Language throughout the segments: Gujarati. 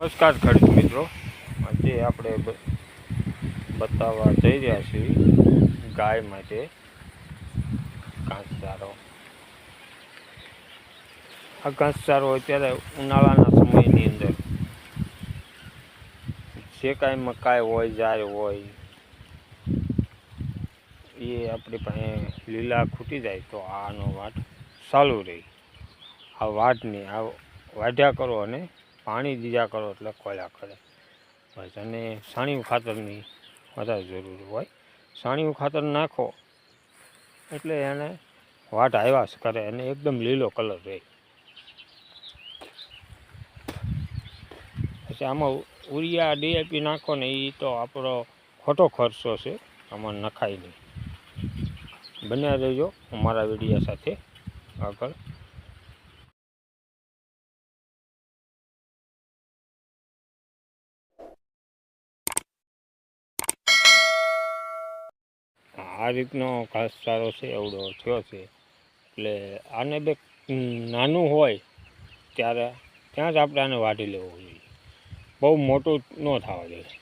નમસ્કાર ખેડૂત મિત્રો. આજે આપણે બતાવવા જઈ રહ્યા છીએ ગાય માટે ઘાસચારો. આ ઘાસચારો અત્યારે ઉનાળાના સમયની અંદર જે કાંઈ મકાઈ હોય જાય હોય, એ આપણી પાસે લીલા ખૂટી જાય તો આનો વાટ ચાલુ રહી. આ વાટની આ વાઢ્યા કરો અને પાણી દીધા કરો એટલે ખોલ્યા કરે. બસ અને સાણિયું ખાતરની વધારે જરૂર હોય. સાણિયું ખાતર નાખો એટલે એને વાટ આવ્યા કરે અને એકદમ લીલો કલર રહે. પછી આમાં ઉરિયા, ડીએપી નાખો ને એ તો આપણો ખોટો ખર્ચો છે. આમાં નખાય નહીં. બન્યા રહેજો અમારા વિડીયા સાથે આગળ. આ રીતનો ઘાસચારો છે, એવડો થયો છે. એટલે આને બે નાનું હોય ત્યારે ત્યાં જ આપણે આને વાઢી લેવું જોઈએ. બહુ મોટું ન થવા જોઈએ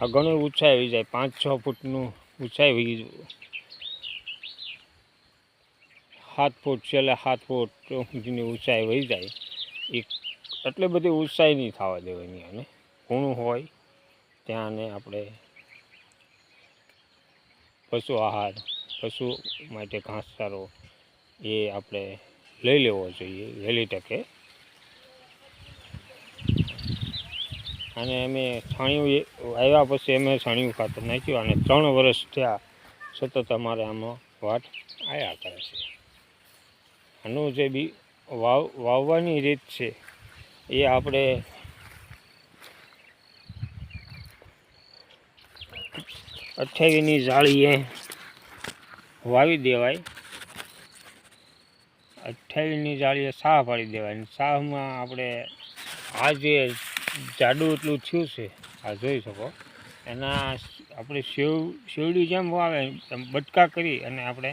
આ ઘણું આવી જાય, પાંચ છ ફૂટનું ઊંચાઈ આવી સાત ફૂટ છેલ્લે સાત ફૂટ સુધીની ઊંચાઈ વહી જાય. એ એટલી બધી ઊંચાઈ નહીં થવા દેવાની અને કૂણું હોય ત્યાં આને આપણે પશુ આહાર, પશુ માટે ઘાસચારો એ આપણે લઈ લેવો જોઈએ, વહેલી તકે. અને અમે છાણિયું આવ્યા પછી અમે છાણિયું ખાતર નાખ્યું અને ત્રણ વર્ષ થયા સતત અમારે આમાં વાટ આવ્યા કરે છે. આનું જે બી વાવ, વાવવાની રીત છે, એ આપણે અઠ્યાવીસની જાળીએ વાવી દેવાય. અઠ્યાવીસની જાળીએ સાહ પાડી દેવાય સાહમાં આપણે આ જે જાડું એટલું થયું છે, આ જોઈ શકો. એના આપણે સેવ શેવડી જેમ વાવે એમ બટકા કરી અને આપણે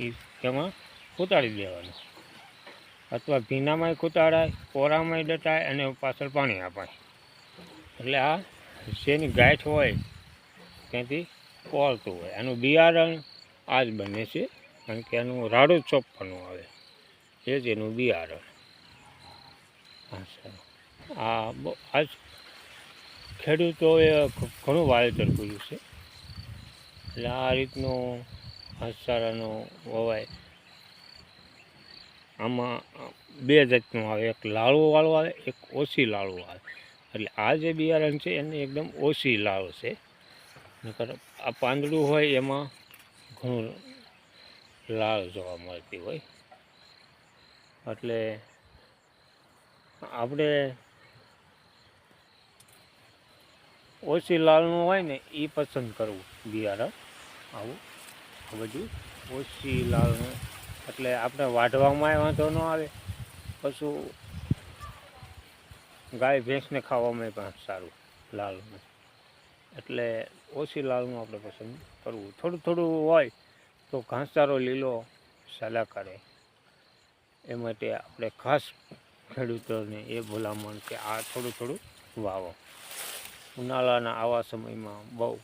એ તેમાં કોતાડી દેવાનું. અથવા ભીનામાંય કોતાડાય કોરામાંય દટાય અને પાછળ પાણી અપાય એટલે આ જેની ગાંઠ હોય, ત્યાંથી પોળતું હોય. આનું બિયારણ આ જ બને છે, કારણ કે એનું રાડું ચોપ્પનું આવે. એ જ એનું બિયારણ. હા આ બહુ આ ખેડૂતોએ ઘણું વાવેતર કર્યું છે. એટલે આ રીતનું હસારાનો વવાય. આમાં બે જાતનું આવે. એક લાળવું વાળું આવે, એક ઓછી લાળવું આવે. એટલે આ જે બિયારણ છે એને એકદમ ઓછી લાળ છે. નકર આ પાંદડું હોય એમાં ઘણું લાળ જોવા મળતી હોય. એટલે આપણે ઓછી લાલનું હોય ને એ પસંદ કરવું બિયારણ. આવું આ બધું ઓછી લાલનું એટલે આપણે વાઢવામાં વાંધો ન આવે. પશુ ગાય ભેંસને ખાવામાં પણ સારું લાલનું એટલે ઓછી લાલનું આપણે પસંદ કરવું. થોડું થોડું હોય તો ઘાસચારો લીલો સાલા કરે એ માટે આપણે ખાસ ખેડૂતોને એ ભલામણ કે આ થોડું થોડું વાવો. ઉનાળાના આવા સમયમાં બહુ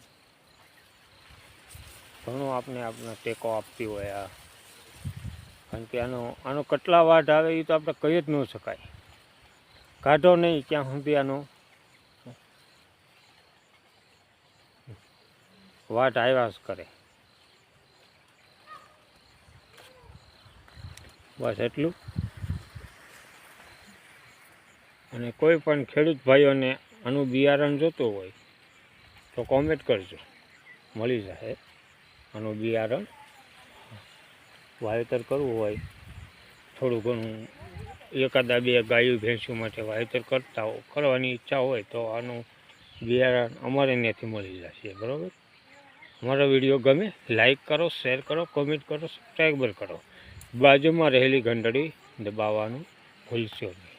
ઘણું આપણે આપણે ટેકો આપતી હોય આ. કારણ કે આનો આનો કેટલા વાઢ આવે એ તો આપણે કહી જ ન શકાય. કાઢો નહીં ક્યાં સુધી આનો વાટ આવ્યા કરે. બસ એટલું. અને કોઈ પણ ખેડૂત ભાઈઓને આનું બિયારણ જોતું હોય તો કોમેન્ટ કરજો. મળી જશે આનું બિયારણ. વાવેતર કરવું હોય, થોડું ઘણું એકાદા બે ગાયું ભેંસું માટે વાવેતર કરતા હો કરવાની ઈચ્છા હોય તો આનું બિયારણ અમારે ત્યાંથી મળી જશે, બરાબર? અમારો વીડિયો ગમે, લાઈક કરો, શેર કરો, કોમેન્ટ કરો, સબસ્ક્રાઈબર કરો. બાજુમાં રહેલી ઘંટડી દબાવવાનું ભૂલશો નહીં.